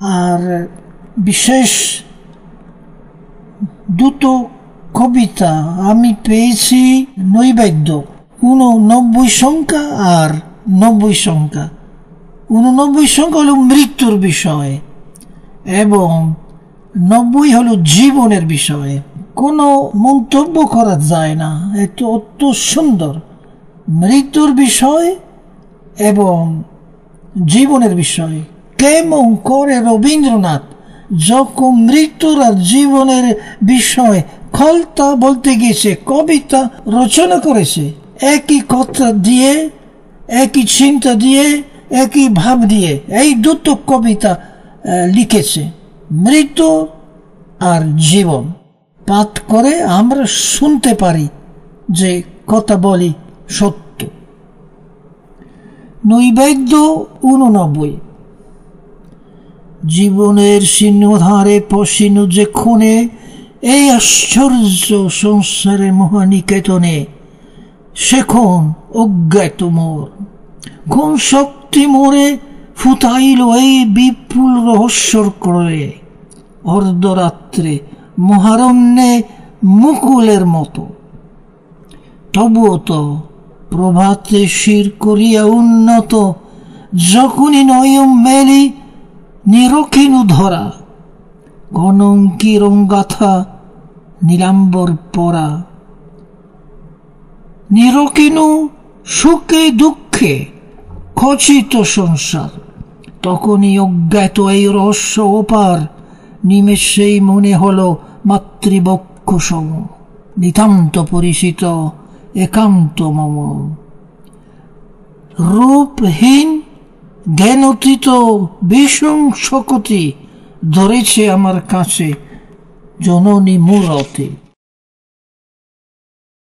আর বিশেষ দুটো কবিতা আমি পেয়েছি নৈবেদ্য উননব্বই সংখ্যা আর নব্বই সংখ্যা উননব্বই সংখ্যা হলো মৃত্যুর বিষয়ে এবং নব্বই হলো জীবনের বিষয়ে। কোনো মন্তব্য করা যায় না, এত অত সুন্দর। মৃত্যুর বিষয় এবং জীবনের বিষয়। কেমন করে রবীন্দ্রনাথ, যখন মৃত্যুর আর জীবনের বিষয়ে খলতা বলতে গেছে কবিতা রচনা করেছে একই কথা দিয়ে, একই চিন্তা দিয়ে, একই ভাব দিয়ে, এই দুটো কবিতা লিখেছে, মৃত্যু আর জীবন। পাঠ করে আমরা শুনতে পারি যে কথা বলি সত্য। নৈবেদ্য উননব্বই জীবনের সিংহধারে পশিনু যে খুনে, এই আশ্চর্য সংসারে মহানিকেতনে সেখন অজ্ঞাত মোর। কোন শক্তি মোরে ফুটাইল এই বিপুল রহস্যর করে অর্ধরাত্রে মহারণ্যে মুকুলের মতো। তবুও তো প্রভাতে শির করিয়া উন্নত, যখনই নয়ম মেলি নিরকিনু ধরা গণঙ্কি রঙ্গাথা নীলাম্বর পরা নিরকিনু সুখে দুঃখে খচিত সংসার, তখনই অজ্ঞাত এই রহস্য ওপার, নিমেষেই মনে হল মাতৃবক্ষ সম নিতান্ত পরিচিত, একান্ত মম। রূপহীন জ্ঞানতীত বিষম শকতি ধরেছে আমার কাছে জননী মূরতে।